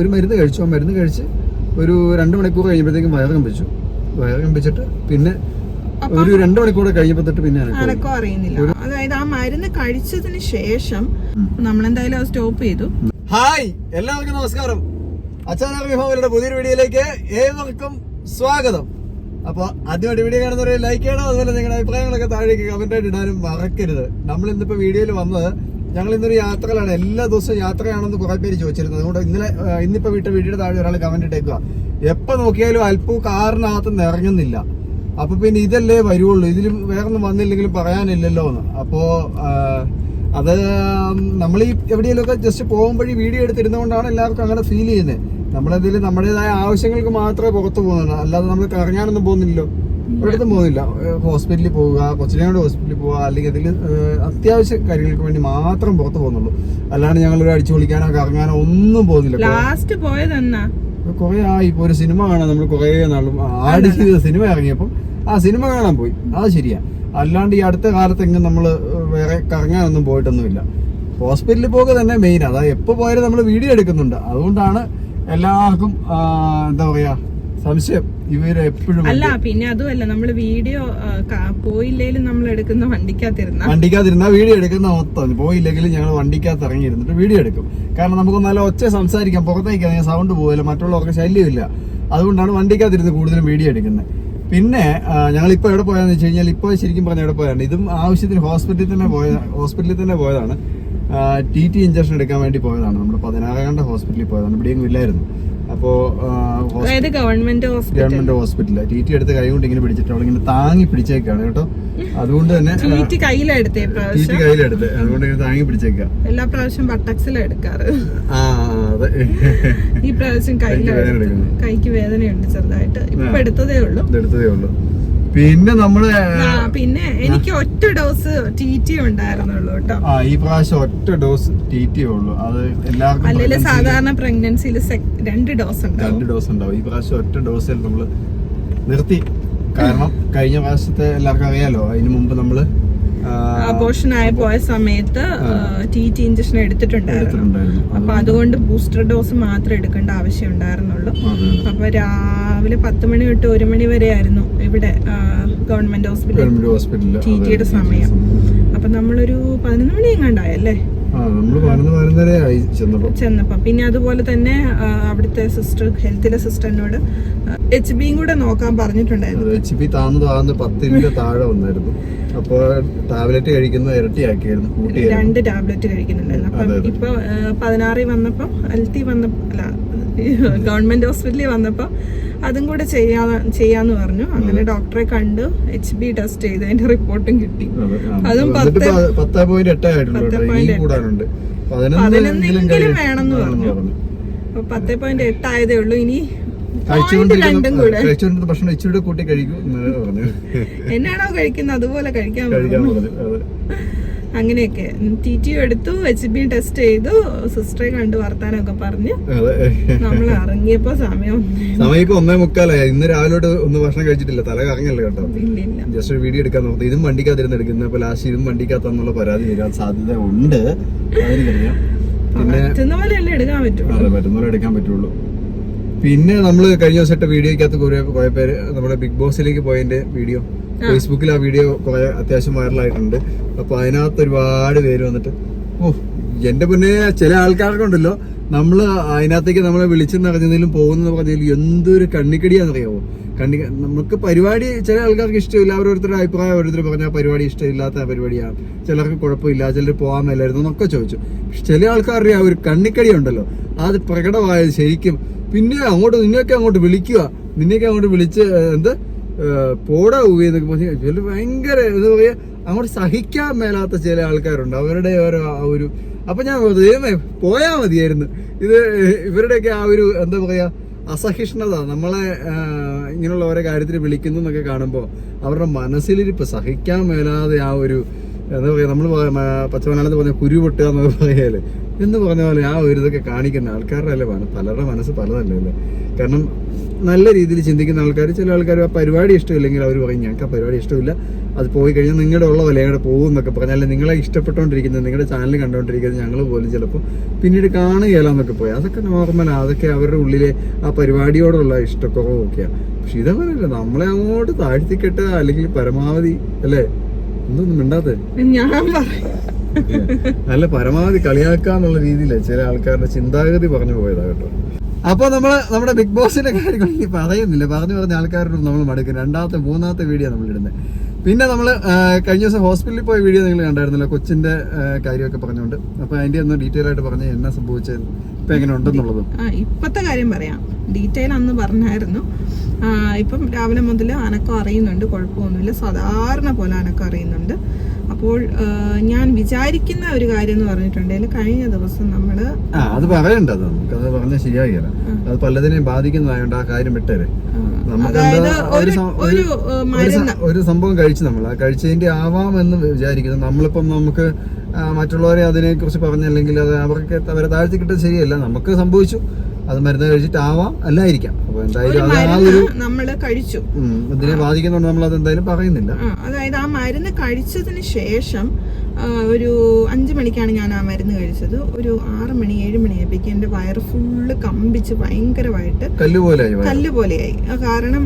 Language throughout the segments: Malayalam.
ഒരു മരുന്ന് കഴിച്ചു. ആ മരുന്ന് കഴിച്ച് ഒരു രണ്ട് മണിക്കൂർ കഴിഞ്ഞപ്പോഴത്തേക്കും വയറിളമ്പിച്ചു വയറിളമ്പിച്ചിട്ട് പിന്നെ ഒരു രണ്ട് മണിക്കൂർ കഴിഞ്ഞപ്പോൾ തൊട്ട് പിന്നെ അനക്കം അറിയുന്നില്ല. അതായത് ആ മരുന്ന് കഴിച്ചതിന് ശേഷം നമ്മൾ എന്തായാലും അത് സ്റ്റോപ്പ് ചെയ്തു. ഹായ് എല്ലാവർക്കും നമസ്കാരം. അച്ഛനാർ വിഭവങ്ങളുടെ പുതിയൊരു വീഡിയോയിലേക്ക് ഏവർക്കും സ്വാഗതം. അപ്പൊ ആദ്യമായിട്ട് വീഡിയോ കാണുന്നവരെ ലൈക്ക് ചെയ്യണം. അതുപോലെ നിങ്ങളുടെ അഭിപ്രായങ്ങളൊക്കെ താഴേക്ക് കമന്റ് ആയിട്ട് ഇടാനും മറക്കരുത്. നമ്മൾ ഇന്നിപ്പോ വീഡിയോയിൽ വന്നത് ഞങ്ങൾ ഇന്നൊരു യാത്രകളാണ്. എല്ലാ ദിവസവും യാത്രയാണെന്ന് കുറെ പേര് ചോദിച്ചിരുന്നത് അതുകൊണ്ട് ഇന്നലെ ഇന്നിപ്പോ വീട്ടിൽ വീഡിയോയുടെ താഴെ ഒരാൾ കമന്റ് ഇട്ടേക്കുക എപ്പോ നോക്കിയാലും അല്പം കാറിനകത്ത് നിറങ്ങുന്നില്ല അപ്പൊ പിന്നെ ഇതല്ലേ വരുവുള്ളൂ. ഇതിലും വേറൊന്നും വന്നില്ലെങ്കിലും പറയാനില്ലല്ലോ എന്ന് അപ്പോ അത് നമ്മൾ ഈ എവിടെയെങ്കിലുമൊക്കെ ജസ്റ്റ് പോകുമ്പോഴേ വീഡിയോ എടുത്തിരുന്നതുകൊണ്ടാണ് എല്ലാവർക്കും അങ്ങനെ ഫീൽ ചെയ്യുന്നത് നമ്മളതിൽ നമ്മുടേതായ ആവശ്യങ്ങൾക്ക് മാത്രമേ പുറത്തു പോകുന്നുള്ളൂ. അല്ലാതെ നമ്മൾ കറങ്ങാനൊന്നും പോകുന്നില്ലല്ലോ. ഒരിടത്തും പോകുന്നില്ല. ഹോസ്പിറ്റലിൽ പോവുക കൊച്ചിനോട് ഹോസ്പിറ്റലിൽ പോവുക അല്ലെങ്കിൽ അതിൽ അത്യാവശ്യ കാര്യങ്ങൾക്ക് വേണ്ടി മാത്രം പുറത്ത് പോകുന്നുള്ളൂ. അല്ലാണ്ട് ഞങ്ങൾ ഒരു അടിച്ചു പൊളിക്കാനോ കറങ്ങാനോ ഒന്നും പോകുന്നില്ല. ലാസ്റ്റ് പോയതെന്നാ കുറെ ആയി. ഇപ്പൊ ഒരു സിനിമ കാണാൻ നമ്മൾ കുറെ നാളും ആടി ചെയ്ത സിനിമ ഇറങ്ങിയപ്പോൾ ആ സിനിമ കാണാൻ പോയി. അത് ശരിയാ. അല്ലാണ്ട് ഈ അടുത്ത കാലത്ത് എങ്ങും നമ്മൾ വേറെ കറങ്ങാനൊന്നും പോയിട്ടൊന്നുമില്ല. ഹോസ്പിറ്റലിൽ പോകുക തന്നെ മെയിൻ. അതാ എപ്പോ പോയാലും നമ്മൾ വീഡിയോ എടുക്കുന്നുണ്ട്. അതുകൊണ്ടാണ് എല്ലാവർക്കും എന്താ പറയാ സംശയം. ഇവർ എപ്പോഴും അല്ല പിന്നെ അതുമല്ല നമ്മൾ വീഡിയോ പോയില്ലേലും നമ്മൾ എടുക്കുന്ന വണ്ടിക്കകത്തിരുന്ന. വണ്ടിക്കകത്തിരുന്ന വീഡിയോ എടുക്കുന്ന മൊത്തം. പോയില്ലെങ്കിലും ഞങ്ങൾ വണ്ടിക്കകത്ത് ഇറങ്ങിയിരുന്നിട്ട് വീഡിയോ എടുക്കും. കാരണം നമുക്ക് നല്ല ഒച്ച സംസാരിക്കാം പുറത്തേക്ക് സൗണ്ട് പോകില്ല മറ്റുള്ളവർക്ക് ശല്യമില്ല. അതുകൊണ്ടാണ് വണ്ടിക്കകത്തിരുന്ന് കൂടുതലും വീഡിയോ എടുക്കുന്നത്. പിന്നെ ഞങ്ങൾ ഇപ്പോൾ എവിടെ പോയാന്ന് വെച്ച് കഴിഞ്ഞാൽ ഇപ്പോൾ ശരിക്കും പറഞ്ഞ എവിടെ പോയാണ് ഇതും ആവശ്യത്തിന് ഹോസ്പിറ്റലിൽ തന്നെ പോയ ഹോസ്പിറ്റലിൽ തന്നെ പോയതാണ്. ടി ടി ഇഞ്ചക്ഷൻ എടുക്കാൻ വേണ്ടി പോയതാണ്. നമ്മുടെ പതിനാറാകണ്ട ഹോസ്പിറ്റലിൽ പോയതാണ്. ഇവിടെയെങ്കിലും ഇല്ലായിരുന്നു. അപ്പോൾ ഗവൺമെന്റ് ഗവൺമെന്റ് ഹോസ്പിറ്റലിൽ ടി ടി എടുത്ത് കൈ കൊണ്ട് ഇങ്ങനെ പിടിച്ചിട്ട് ഇങ്ങനെ താങ്ങി പിടിച്ചേക്കാണ് കേട്ടോ. അതുകൊണ്ട് തന്നെ കയ്യിലെടുത്തേ ടി ടി പ്രാവശ്യം. കയ്യിലെടുത്ത്. അതുകൊണ്ട് ഇങ്ങനെ താങ്ങി പിടിച്ചേക്ക. എല്ലാ പ്രാവശ്യം ബട്ടക്സിലാണ് എടുക്കാറ്. ആ അതെ ഈ പ്രാവശ്യം കൈക്ക് വേദനയുണ്ട് ചെറുതായിട്ട്. ഇപ്പൊ എടുത്തതേ ഉള്ളൂ. ഇതെടുത്തതേ ഉള്ളൂ. പിന്നെ നമ്മൾ പിന്നെ എനിക്ക് ഒറ്റ ഡോസ് ടി ടി ഉണ്ടായിരുന്നുള്ളൂ കേട്ടോ. ആ ഈ പ്രാവശ്യം ഒറ്റ ഡോസ് ടി ടി ഉള്ളൂ. അത് എല്ലാവർക്കും അല്ലെങ്കിൽ സാധാരണ പ്രഗ്നൻസിയിൽ രണ്ട് ഡോസ് ഉണ്ടാവും രണ്ട് ഡോസ് ഉണ്ടാവും ഈ പ്രാവശ്യം ഒറ്റ ഡോസിൽ നമ്മൾ നിർത്തി. കാരണം കഴിഞ്ഞ പ്രാവശ്യത്തെ എല്ലാവർക്കും അറിയാലോ അതിന് മുമ്പ് നമ്മൾ അബോഷൻ ആയി പോയ സമയത്ത് ടി ടി ഇഞ്ചക്ഷൻ എടുത്തിട്ടുണ്ടായിരുന്നു. അപ്പൊ അതുകൊണ്ട് ബൂസ്റ്റർ ഡോസ് മാത്രം എടുക്കേണ്ട ആവശ്യം ഉണ്ടായിരുന്നുള്ളൂ. അപ്പൊ രാവിലെ പത്ത് മണി തൊട്ട് ഒരു മണി വരെ ആയിരുന്നു ഇവിടെ ഗവൺമെന്റ് ഹോസ്പിറ്റൽ ടി ടിയുടെ സമയം. അപ്പൊ നമ്മളൊരു പതിനൊന്ന് മണി എങ്ങാണ്ടായല്ലേ? ചെന്നപ്പോ. പിന്നെ അതുപോലെ തന്നെ അവിടുത്തെ സിസ്റ്റർ ഹെൽത്തിലെ സിസ്റ്ററിനോട് എച്ച് ബിയും കൂടെ നോക്കാൻ പറഞ്ഞിട്ടുണ്ടായിരുന്നു. എച്ച് പി താന്ന് താന്ന് പത്തിന്റെ താഴെ വന്നായിരുന്നു. അപ്പോൾ ടാബ്ലറ്റ് കഴിക്കുന്ന ഇരട്ടിയാക്കിയായിരുന്നു രണ്ട് ടാബ്ലറ്റ് കഴിക്കുന്നുണ്ടായിരുന്നു. അപ്പം. ഇപ്പൊ പതിനാറിൽ വന്നപ്പോ ഹെൽത്തി വന്നപ്പോ അല്ല ഗവൺമെന്റ് ഹോസ്പിറ്റലിൽ വന്നപ്പം അതും കൂടെ ചെയ്യാ ചെയ്യാന്ന് പറഞ്ഞു. അങ്ങനെ ഡോക്ടറെ കണ്ടു. എച്ച് ബി ടെസ്റ്റ് ചെയ്ത് അതിന്റെ റിപ്പോർട്ടും കിട്ടി. അതും പത്ത് പത്തേ പോയിന്റ് എട്ടേ ആയിട്ടുള്ളൂ കേട്ടോ. പത്തേ ഇനിയും point കൂടാനുണ്ട്. പതിനൊന്നെങ്കിലും വേണമെന്ന് പറഞ്ഞു. അപ്പൊ പത്ത് പോയിന്റ് എട്ടായതേ ഉള്ളൂ. ഇനി ഭക്ഷണം ഇച്ചിരി കൂട്ടി കഴിക്കും എന്നാണോ കഴിക്കുന്നത്? അതുപോലെ കഴിക്കാൻ പറഞ്ഞു. അങ്ങനെയൊക്കെ. ടി ടി എടുത്തു എച്ച് ബി ടെസ്റ്റ് ചെയ്തു സിസ്റ്ററെ കണ്ട് വർത്താനൊക്കെ പറഞ്ഞു. നമ്മൾ ഇറങ്ങിയപ്പോ സമയം സമയം ഒന്നേ മുക്കാലായി ഇന്ന് രാവിലോട്ട് ഒന്നും ഭക്ഷണം കഴിച്ചിട്ടില്ല. തല കറങ്ങല്ലേ കേട്ടോ? ജസ്റ്റ് ഒരു വീഡിയോ എടുക്കാൻ നോക്കുന്നത് ഇതും വണ്ടിക്കകത്തിരുന്ന് എടുക്കുന്നത് അപ്പൊ ലാസ്റ്റ് ഇതും വണ്ടിക്കകത്തെന്നുള്ള പരാതി വരാൻ സാധ്യത ഉണ്ട്. പറ്റുന്ന എടുക്കാൻ പറ്റുള്ളൂ. അതെ പറ്റുന്ന പോലെ എടുക്കാൻ പറ്റുള്ളൂ. പിന്നെ നമ്മൾ കഴിഞ്ഞ ദിവസം വീഡിയോക്കകത്ത് കുറെ കുറെ പേര് നമ്മുടെ ബിഗ് ബോസിലേക്ക് പോയതിന്റെ വീഡിയോ ഫേസ്ബുക്കിൽ ആ വീഡിയോ കുറെ അത്യാവശ്യം വൈറലായിട്ടുണ്ട് അപ്പൊ അതിനകത്ത് ഒരുപാട് പേര് വന്നിട്ട് ഓ എന്റെ പിന്നെ ചില ആൾക്കാർക്കുണ്ടല്ലോ നമ്മൾ അതിനകത്തേക്ക് നമ്മളെ വിളിച്ചെന്നറിഞ്ഞതിലും പോകുന്ന പറഞ്ഞതിലും എന്തൊരു കണ്ണിക്കടിയാണെന്നറിയാമോ കണ്ണി നമുക്ക് പരിപാടി ചില ആൾക്കാർക്ക് ഇഷ്ടമില്ല. അവരോരുത്തരുടെ അഭിപ്രായം ഓരോരുത്തർ പറഞ്ഞ ആ പരിപാടി ഇഷ്ടമില്ലാത്ത പരിപാടിയാണ്. ചിലർക്ക് കുഴപ്പമില്ല. ചിലർ പോകാൻ മേലായിരുന്നു എന്നൊക്കെ ചോദിച്ചു. ചില ആൾക്കാരുടെ ആ ഒരു കണ്ണിക്കടി ഉണ്ടല്ലോ. അത് പ്രകടമായത് ശരിക്കും പിന്നെ അങ്ങോട്ട് നിന്നെയൊക്കെ അങ്ങോട്ട് വിളിക്കുക. നിന്നെയൊക്കെ അങ്ങോട്ട് വിളിച്ച് എന്ത്? പോടാ ഊവി എന്നൊക്കെ പറഞ്ഞാൽ ഭയങ്കര എന്താ പറയാ അങ്ങോട്ട് സഹിക്കാൻ മേലാത്ത ചില ആൾക്കാരുണ്ട്. അവരുടെ ഓരോ ആ ഒരു അപ്പൊ ഞാൻ ദൈവമേ പോയാ മതിയായിരുന്നു. ഇത് ഇവരുടെയൊക്കെ ആ ഒരു എന്താ പറയാ അസഹിഷ്ണുത നമ്മളെ ഇങ്ങനെയുള്ള ഓരോ കാര്യത്തിൽ വിളിക്കുന്നു എന്നൊക്കെ കാണുമ്പോൾ അവരുടെ മനസ്സിലിരിപ്പ് സഹിക്കാൻ മേലാതെ ആ ഒരു എന്താ പറയാ നമ്മൾ പച്ചമലയാളത്തിൽ പറഞ്ഞ കുരു പൊട്ടുക എന്നൊക്കെ പറയാൽ എന്ന് പറഞ്ഞ പോലെ ആ ഒരു ഇതൊക്കെ കാണിക്കുന്ന ആൾക്കാരുടെ അല്ലേ പലരുടെ മനസ്സ് പലതല്ലേ അല്ലേ? കാരണം നല്ല രീതിയിൽ ചിന്തിക്കുന്ന ആൾക്കാർ ചില ആൾക്കാർ ആ പരിപാടി ഇഷ്ടമില്ലെങ്കിൽ അവർ പറയും ഞങ്ങൾക്ക് ആ പരിപാടി ഇഷ്ടമില്ല. അത് പോയി കഴിഞ്ഞാൽ നിങ്ങളുടെ ഉള്ള വില ഇവിടെ പോകും എന്നൊക്കെ പറഞ്ഞാൽ നിങ്ങളെ ഇഷ്ടപ്പെട്ടുകൊണ്ടിരിക്കുന്നത് നിങ്ങളുടെ ചാനൽ കണ്ടുകൊണ്ടിരിക്കുന്നത് ഞങ്ങൾ പോലും ചിലപ്പോൾ പിന്നീട് കാണുകയില്ല എന്നൊക്കെ പോയി. അതൊക്കെ നോർമലാണ് അതൊക്കെ അവരുടെ ഉള്ളിലെ ആ പരിപാടിയോടുള്ള ഇഷ്ടക്കുറവും ഒക്കെയാണ് പക്ഷെ ഇതങ്ങനല്ല. നമ്മളെ അങ്ങോട്ട് താഴ്ത്തിക്കെട്ടുക അല്ലെങ്കിൽ പരമാവധി അല്ലേ? ഒന്നും മിണ്ടാത്തേ? ഞാൻ പറയും. നല്ല പരമാവധി കളിയാക്കാന്നുള്ള രീതിയിൽ ചില ആൾക്കാരുടെ ചിന്താഗതി പറഞ്ഞു പോയതാ കേട്ടോ. അപ്പൊ നമ്മൾ നമ്മുടെ ബിഗ് ബോസിന്റെ കാര്യങ്ങൾ ഇനി പറയുന്നില്ല. പറഞ്ഞു പറഞ്ഞ ആൾക്കാരോട് നമ്മൾ മടുക്കും. രണ്ടാമത്തെ മൂന്നാമത്തെ വീഡിയോ നമ്മൾ ഇടുന്നത്. പിന്നെ നമ്മൾ കഴിഞ്ഞ ദിവസം ഹോസ്പിറ്റലിൽ പോയ വീഡിയോ നിങ്ങൾ കണ്ടായിരുന്നല്ലോ കൊച്ചിന്റെ കാര്യമൊക്കെ പറഞ്ഞുകൊണ്ട്. അപ്പൊ അതിന്റെ ഒന്ന് ഡീറ്റെയിൽ ആയിട്ട് പറഞ്ഞ എന്നാ സംഭവിച്ചത് ഇപ്പൊ എങ്ങനെ ഉണ്ടെന്നുള്ളത്. ഇപ്പത്തെ കാര്യം പറയാം. ഡീറ്റെയിൽ അന്ന് പറഞ്ഞായിരുന്നു. ഇപ്പം രാവിലെ മുതൽ അനക്കം അറിയുന്നുണ്ട് കുഴപ്പമൊന്നുമില്ല. സാധാരണ പോലെ അനക്കം അറിയുന്നുണ്ട്. അപ്പോൾ ഞാൻ വിചാരിക്കുന്ന ഒരു കാര്യം എന്ന് പറഞ്ഞിട്ടുണ്ടെങ്കിൽ കഴിഞ്ഞ ദിവസം നമ്മൾ ആ അത് പറയണ്ട അത്. നമുക്കത് പറഞ്ഞാൽ ശരിയാകില്ല. അത് പലതിനെയും ബാധിക്കുന്നതായോണ്ട് ആ കാര്യം വിട്ടേരെ. നമുക്ക് ഒരു സംഭവം കഴിച്ചു നമ്മൾ. ആ കഴിച്ചതിന്റെ ആവാം എന്ന് വിചാരിക്കുന്നു. നമ്മളിപ്പം നമുക്ക് മറ്റുള്ളവരെ അതിനെ കുറിച്ച് പറഞ്ഞല്ലെങ്കിൽ അത് അവർക്ക് അവരെ താഴ്ത്തി കിട്ടുന്നത് ശരിയല്ല. നമുക്ക് സംഭവിച്ചു. അത് മരുന്ന് കഴിച്ചിട്ടാവാം അല്ലായിരിക്കാം. അപ്പൊ എന്തായാലും അത് ആ ഒരു നമ്മൾ കഴിച്ചു. ഇതിനെ ബാധിക്കുന്നുണ്ട് നമ്മൾ അതെന്തായാലും പറയുന്നില്ല. അതായത് ആ മരുന്ന് കഴിച്ചതിന് ശേഷം ഒരു അഞ്ചു മണിക്കാണ് ഞാൻ ആ മരുന്ന് കഴിച്ചത്. ഒരു ആറ് മണി ഏഴ് മണിയായപ്പോഴേക്കും എന്റെ വയറ് ഫുള്ള് കമ്പിച്ച് ഭയങ്കരമായിട്ട് കല്ലുപോലെയായി കാരണം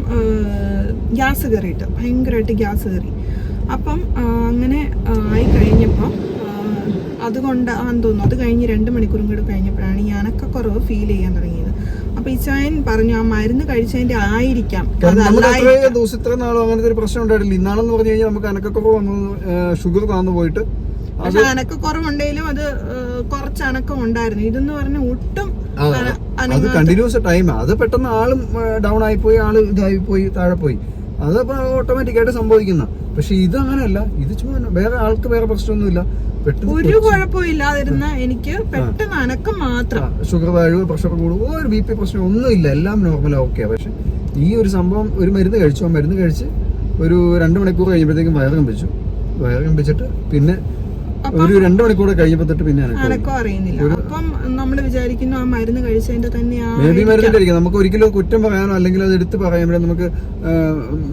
ഗ്യാസ് കയറിയിട്ട് ഭയങ്കരമായിട്ട് ഗ്യാസ് കയറി. അപ്പം അങ്ങനെ ആയി കഴിഞ്ഞപ്പോൾ അതുകൊണ്ട് ആന്ന് തോന്നുന്നു അത് കഴിഞ്ഞ് രണ്ട് മണിക്കൂറും കൂടെ കഴിഞ്ഞപ്പോഴാണ് ഈ അനക്കക്കുറവ് ഫീൽ ചെയ്യാൻ തുടങ്ങിയത്. അപ്പൊ ഇച്ചായൻ പറഞ്ഞു ആ മരുന്ന് കഴിച്ചതിന്റെ ആയിരിക്കാം. ദിവസം ഇത്ര നാളും അങ്ങനത്തെ ഒരു പ്രശ്നം ഉണ്ടായിട്ടില്ല. ഇന്നാളെന്ന് പറഞ്ഞു കഴിഞ്ഞാൽ നമുക്ക് അനക്കക്കുറവ് വന്നു ഷുഗർ താന്നു പോയിട്ട് പക്ഷെ അനക്കക്കുറവുണ്ടെങ്കിലും അത് കുറച്ച് അനക്കം ഉണ്ടായിരുന്നു. ഇതെന്ന് പറഞ്ഞ ഒട്ടും അത് കണ്ടിന്യൂസ് ടൈം. അത് പെട്ടെന്ന് ആളും ഡൗൺ ആയി പോയി ആൾ ഇതായി പോയി താഴെ പോയി അത് ഓട്ടോമാറ്റിക് ആയിട്ട് സംഭവിക്കുന്ന. പക്ഷെ ഇത് അങ്ങനെയല്ല. ഇത് ചുമ്മാ വേറെ ആൾക്ക് വേറെ പ്രശ്നമൊന്നുമില്ല. ഒരു കുഴപ്പമില്ലാതിരുന്ന എനിക്ക് പെട്ടെന്ന് അനക്കം മാത്രം. ഷുഗർ താഴുവോ പ്രഷർ കൂടുക ഒരു ബി പി പ്രശ്നം ഒന്നുമില്ല. എല്ലാം നോർമൽ ഓക്കെ പക്ഷെ ഈ ഒരു സംഭവം ഒരു മരുന്ന് കഴിച്ചു. ആ മരുന്ന് കഴിച്ച് ഒരു രണ്ട് മണിക്കൂർ കഴിയുമ്പോഴത്തേക്കും വയറ് കമ്പിച്ചു. വയറ് കമ്പിച്ചിട്ട് പിന്നെ ഒരു രണ്ട് മണിക്കൂർ കഴിഞ്ഞപ്പോ തൊട്ട് പിന്നെ അനക്കം അറിയുന്നില്ല. അപ്പം നമ്മൾ വിചാരിക്കുന്നു ആ മരുന്ന് കഴിച്ചതിന്റെ തന്നെയാണ് നമുക്ക് ഒരിക്കലും കുറ്റം പറയാനോ അല്ലെങ്കിൽ അത് എടുത്ത് പറയാൻ നമുക്ക്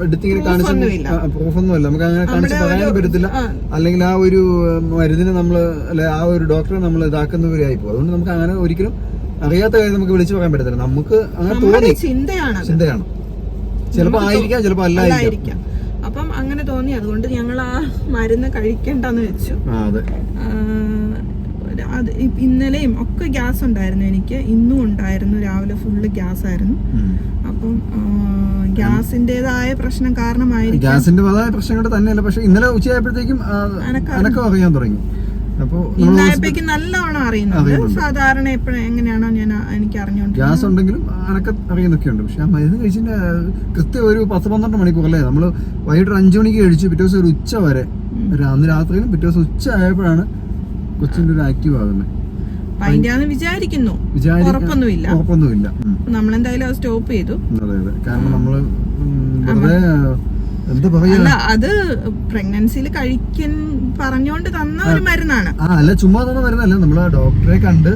എടുത്തിങ്ങനെ കാണിച്ചു ഒന്നുമില്ല. പ്രൂഫൊന്നും അല്ല നമുക്ക് അങ്ങനെ കാണിച്ച് പറയാനും പറ്റത്തില്ല. അല്ലെങ്കിൽ ആ ഒരു മരുന്നിനെ നമ്മൾ അല്ലെ ആ ഒരു ഡോക്ടറെ നമ്മൾ ഇതാക്കുന്നവരായി പോകും. അതുകൊണ്ട് നമുക്ക് അങ്ങനെ ഒരിക്കലും അറിയാത്ത കാര്യം നമുക്ക് വിളിച്ചു പറയാൻ പറ്റത്തില്ല. നമുക്ക് അങ്ങനെ തോന്നി. ചിന്തയാണ് ചിന്തയാണ്. ചിലപ്പോ ആയിരിക്കാം ചിലപ്പോ അല്ലായിരിക്കാം അങ്ങനെ തോന്നി. അതുകൊണ്ട് ഞങ്ങൾ ആ മരുന്ന് കഴിക്കണ്ടെന്ന് വെച്ചു. അതെ. ഇന്നലെയും ഒക്കെ ഗ്യാസ് ഉണ്ടായിരുന്നു എനിക്ക്. ഇന്നും ഉണ്ടായിരുന്നു. രാവിലെ ഫുള്ള് ഗ്യാസ് ആയിരുന്നു. അപ്പം ഗ്യാസിന്റേതായ പ്രശ്നം കാരണമായിരിക്കും. ഗ്യാസിന്റെ പ്രശ്നം തന്നെയല്ല. പക്ഷെ ഇന്നലെ ഉച്ചയായപ്പോഴത്തേക്കും അനക്കം അറിയാൻ തുടങ്ങി. അപ്പൊ നമ്മൾ ഇന്നായപ്പോഴേക്കും നല്ലവണ്ണം അറിയുന്നുണ്ട്. സാധാരണ എപ്പോഴും എങ്ങനെയാണോ ഞാൻ എനിക്ക് അറിഞ്ഞോണ്ട് ഗ്യാസ് ഉണ്ടെങ്കിലും അനക്ക അറിയുന്നൊക്കെ ഉണ്ട് പക്ഷെ ആ മരുന്ന് കഴിച്ചിന്റെ കൃത്യം ഒരു പത്ത് പന്ത്രണ്ട് മണിക്കൂർ അല്ലേ നമ്മൾ വൈകിട്ട് അഞ്ചു മണിക്ക് കഴിച്ചു. പിറ്റേ ദിവസം ഒരു ഉച്ച വരെ. അന്ന് രാത്രിയിലും പിറ്റേ ദിവസം ഉച്ച ആയപ്പോഴാണ് കൊച്ചിന്റെ ഒരു ആക്റ്റീവ് ആകുന്നത് വിചാരിക്കുന്നു. ഉറപ്പൊന്നുമില്ല. ഉറപ്പൊന്നുമില്ല. നമ്മളെന്തായാലും സ്റ്റോപ്പ് ചെയ്തു. അതെ അതെ. കാരണം നമ്മൾ വെറുതെ അല്ല അത് പ്രഗ്നൻസിയിൽ കഴിക്കാൻ പറഞ്ഞുകൊണ്ട് തന്ന ഒരു മരുന്നാണ്. ആ അല്ല ചുമ്മാ തന്ന മരുന്നല്ല. ആ ഡോക്ടറെ കണ്ട്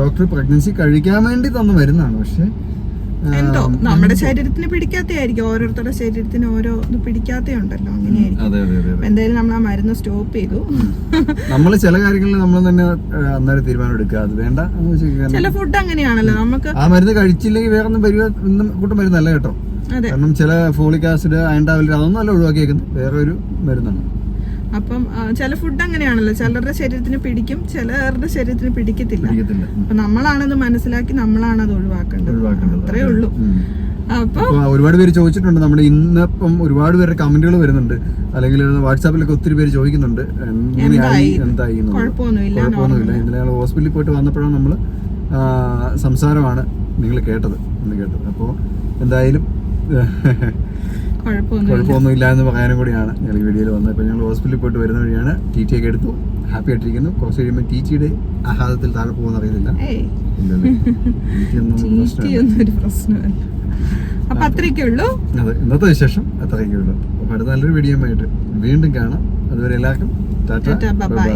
ഡോക്ടർ പ്രഗ്നൻസി കഴിക്കാൻ വേണ്ടി തന്ന മരുന്നാണ്. പക്ഷെ എന്തോ നമ്മുടെ ശരീരത്തിന് പിടിക്കാത്തയായിരിക്കും. ഓരോരുത്തരുടെ ശരീരത്തിന് ഓരോ ഇത് പിടിക്കാത്തയുണ്ടല്ലോ. അങ്ങനെയായിരിക്കും. എന്തായാലും നമ്മൾ ആ മരുന്ന് സ്റ്റോപ്പ് ചെയ്തു. നമ്മൾ ചില കാര്യങ്ങളിൽ നമ്മൾ തന്നെ അന്നേരം തീരുമാനം എടുക്കുക. അത് വേണ്ട ചില ഫുഡ് അങ്ങനെയാണല്ലോ. നമുക്ക് ആ മരുന്ന് കഴിച്ചില്ലെങ്കിൽ വേറെ ഒന്നും കൂട്ടം മരുന്നല്ല കേട്ടോ. കാരണം ചില ഫോളിക് ആസിഡ് അയൺ ടാബ്ലറ്റ് അതൊന്നും അല്ല ഒഴിവാക്കിയേക്കുന്നത്. വേറെ ഒരു മരുന്നാണ്. അപ്പം ചില ഫുഡ് അങ്ങനെയാണല്ലോ. ചിലരുടെ ശരീരത്തിന് പിടിക്കും ചിലരുടെ ശരീരത്തിന് പിടിക്കത്തില്ല. അപ്പൊ നമ്മളാണത് മനസ്സിലാക്കി നമ്മളാണത് ഒഴിവാക്കേണ്ടത്. അത്രേ ഉള്ളൂ. ഒരുപാട് പേര് ചോദിച്ചിട്ടുണ്ട്. നമ്മുടെ ഇന്നിപ്പം ഒരുപാട് പേരുടെ കമന്റുകൾ വരുന്നുണ്ട്. അല്ലെങ്കിൽ വാട്സാപ്പിലൊക്കെ ഒത്തിരി പേര് ചോദിക്കുന്നുണ്ട്. എങ്ങനെയായി എന്തായി? കുഴപ്പമൊന്നുമില്ല. ഇന്നലെ ഹോസ്പിറ്റലിൽ പോയിട്ട് വന്നപ്പോഴാണ് നമ്മൾ സംസാരമാണ് നിങ്ങൾ കേട്ടത്. എന്ന് കേട്ടത്. അപ്പോൾ എന്തായാലും കുഴപ്പമൊന്നുമില്ല. എന്ന് പറയാനും കൂടിയാണ്. ഞങ്ങൾ ഈ വീഡിയോയിൽ വന്നത്. അപ്പോൾ ഞങ്ങൾ ഹോസ്പിറ്റലിൽ പോയിട്ട് വരുന്ന വഴിയാണ് ടി ടി ഒക്കെ എടുത്തു. ഹാപ്പി ആയിട്ടിരിക്കുന്നു. കുറച്ച് കഴിയുമ്പോൾ ടി ടിയുടെ ആഹ്ലാദത്തിൽ താഴെ പോകുന്ന അറിയുന്നില്ല. അപ്പൊ അത്രയൊക്കെ ഉള്ളൂ? അതെ. ഇന്നത്തെ വിശേഷം അത്രയൊക്കെ ഉള്ളൂ. അപ്പോൾ അടുത്ത നല്ലൊരു വീഡിയോ ആയിട്ട് വീണ്ടും കാണാം. അതുവരെ എല്ലാവർക്കും ടാറ്റ. ബൈ.